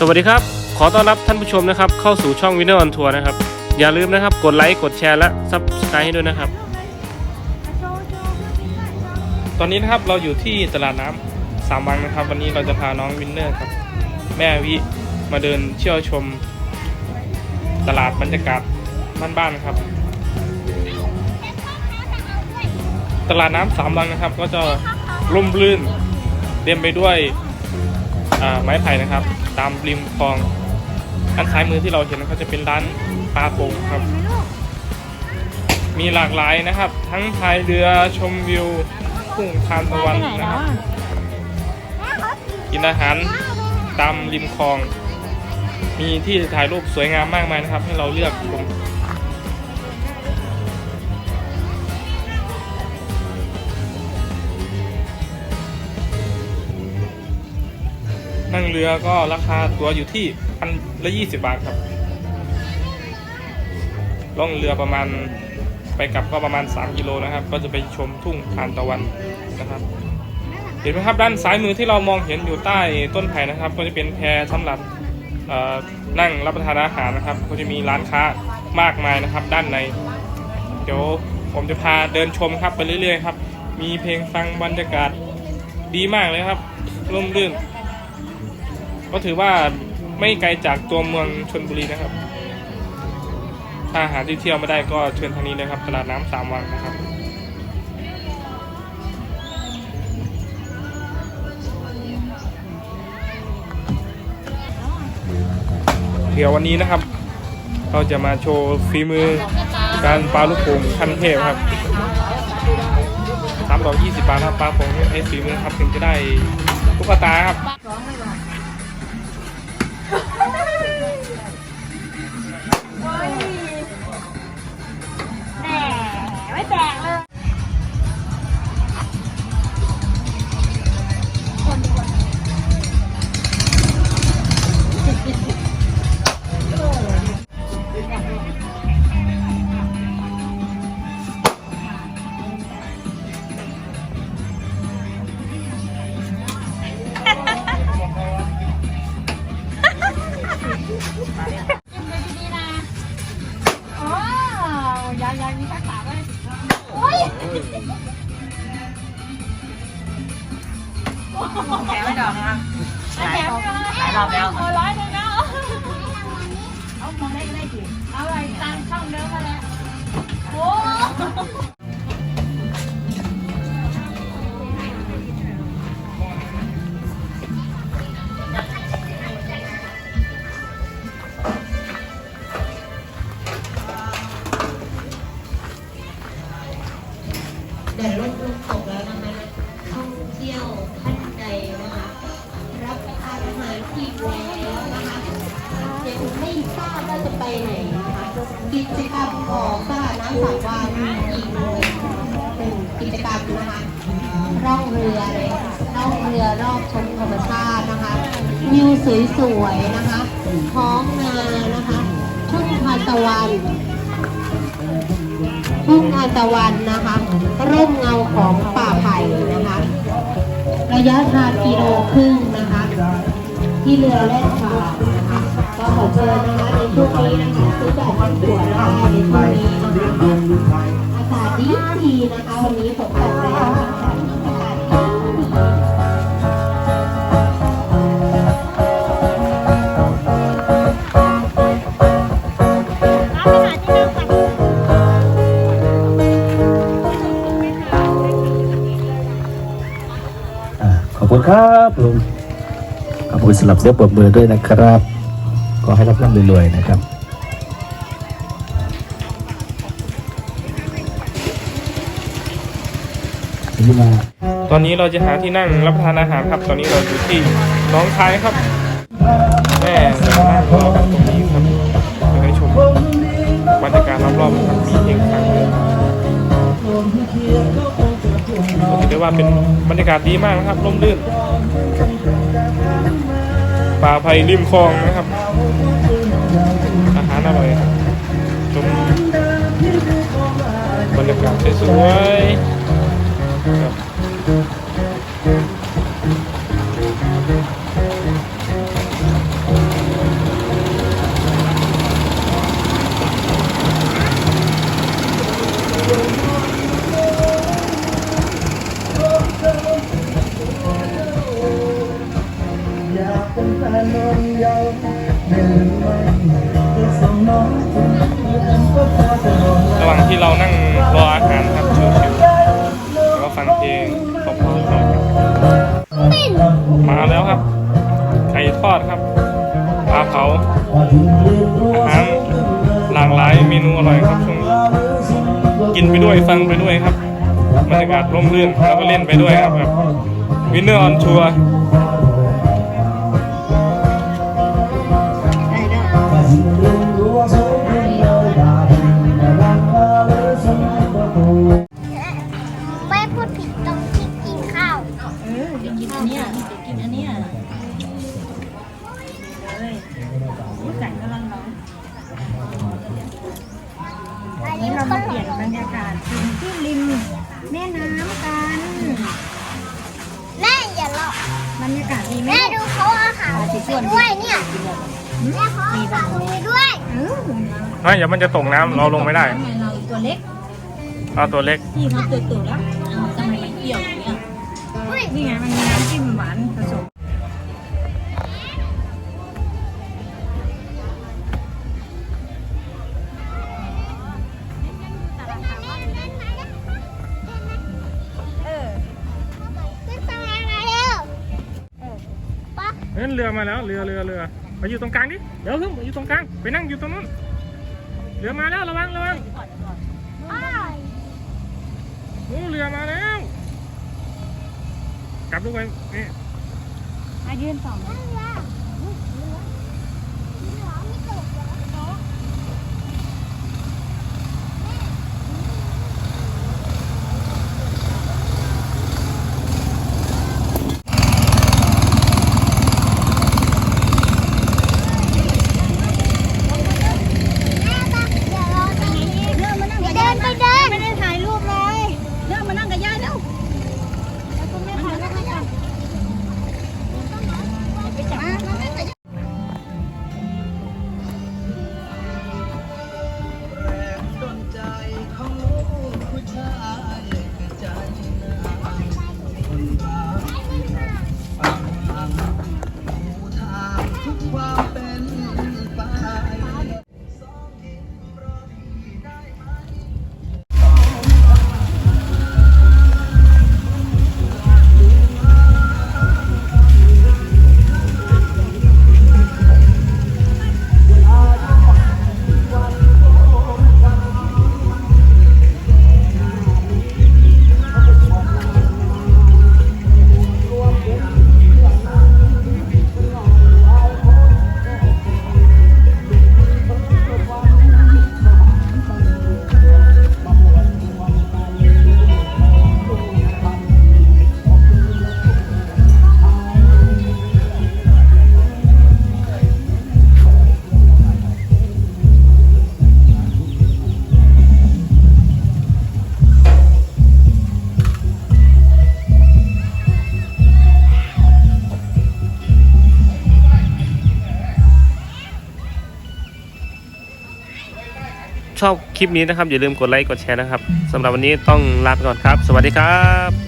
สวัสดีครับ ขอต้อนรับท่านผู้ชมนะครับ เข้าสู่ช่อง Winner on Tour นะครับ อย่าลืมนะครับ กดไลค์ กดแชร์ และ Subscribe ให้ด้วยนะครับ ตอนนี้นะครับเราอยู่ที่ตลาดน้ำสามวังนะครับ วันนี้เราจะพาน้องวินเนอร์ครับ แม่วิมาเดินเที่ยวชม ตลาดบรรยากาศบ้านๆนะครับ ตลาดน้ำสามวังนะครับ ก็จะร่มรื่นเต็มไปด้วยไม้ไผ่นะครับ ตามริมคลองด้านซ้ายมือที่เราเห็นก็จะเป็นร้านปลาโป่งครับ มีหลากหลายนะครับ ทั้งพายเรือชมวิวทุ่งทานตะวันนะครับ กินอาหารตามริมคลอง มีที่ถ่ายรูปสวยงามมากมายนะครับ ให้เราเลือกชม เรือก็ราคาตัวอยู่ที่พันละยี่สิบบาทครับ ล่องเรือประมาณไปกลับก็ประมาณ 3 กิโลนะครับ ก็จะไปชมทุ่งทานตะวันนะครับ เห็นไหมครับด้านซ้ายมือที่เรามองเห็นอยู่ใต้ต้นไผ่นะครับ ก็จะเป็นแพสำหรับนั่งรับประทานอาหารนะครับ ก็จะมีร้านค้ามากมายนะครับ ด้านใน เดี๋ยวผมจะพาเดินชมครับไปเรื่อยๆครับ มีเพลงฟังบรรยากาศดีมากเลยครับร่มรื่น ก็ถือว่าไม่ไกลจากตัวเมืองชนบุรีนะครับ ถ้าหาที่เที่ยวไม่ได้ก็เชิญทางนี้เลยครับตลาดน้ำสามวังนะครับเดี๋ยววันนี้นะครับ เราจะมาโชว์ฝีมือการปลาลูกโป่งขั้นเทพครับสามดอกยี่สิบบาทครับปลาโป่งให้ฝีมือครับถึงจะได้ตุ๊กตาครับ ไม่แตกเลย โอ้ยายายมีทั เดินรถลงตกแล้วนะคะท่องเที่ยวท่านใดนะคะรับประทานอาหารที่แล้วนะคะยังไม่ทราบว่าจะไปไหนนะคะกิจกรรมของตลาดน้ำสามวานมีอีกหนึ่งกิจกรรมนะคะร่องเรือเลยร่องเรือรอบชมธรรมชาตินะคะวิวสวยๆนะคะท้องนานะคะทุ่งทานตะวันทุ่งทานตะวันนะคะ ระยะทางกิโลครึ่งนะคะ ที่เรือแล่นผ่านะคะก็ขอเชิญนะคะในช่วงนี้นะคะซื้อแบบเป็นตัวได้ในช่วงนี้นะคะอากาศดีดีนะคะวันนี้ฝนตกแล้ว อ่าขอบคุณครับลุงขอบคุณสำหรับเสียงปรบมือด้วยนะครับ ขอให้รับร่ำรวยๆนะครับนี่มาตอนนี้เราจะหาที่นั่งรับประทานอาหารครับ ตอนนี้เราอยู่ที่น้องคายครับ แม่จะนั่งรอกันตรงนี้ครับจะให้ชมบรรยากาศรอบๆครับมีเพลงฟังด้วยก็ถือ ได้ว่าเป็นบรรยากาศดีมากนะครับร่มรื่นป่าไผ่ริมคลองนะครับ อาหารอร่อยครับชมบรรยากาศสวยๆครับ ที่เรานั่งรออาหารครับชิวๆแล้วก็ฟังเพลงพอๆหน่อยครับมาแล้วครับ ไก่ทอดครับปลาเผาอาหารหลากหลายเมนูอร่อยครับช่วงนี้กินไปด้วยฟังไปด้วยครับบรรยากาศร่มรื่นแล้วก็เล่นไปด้วยครับแบบวินเนอร์ออนชัวร์ไม่ บรรยากาศดีไหมแม่ดูเขาเอาอาหารไปด้วยเนี่ยแม่เขาเอาอาหารไปด้วยเออเฮ้ยเดี๋ยวมันจะตกน้ำเราลงไม่ได้ทำไมเราตัวเล็กเอาตัวเล็กที่เขาตัวตัวแล้วเอาทำไมมันเปรี้ยวอย่างเงี้ย อุ้ย นี่ไงมันมีน้ำจิ้มหวานผสม เฮ้ยเรือมาแล้วเรือเรือเรือมาอยู่ตรงกลางดิเดี๋ยวขึ้นมาอยู่ตรงกลางไปนั่งอยู่ตรงนู้นเรือมาแล้วระวังระวังโอ้เรือมาแล้วกลับลูกไปนี่อายืนสอง ชอบคลิปนี้นะครับ อย่าลืมกดไลค์กดแชร์นะครับสำหรับวันนี้ต้องลาไปก่อนครับ สวัสดีครับ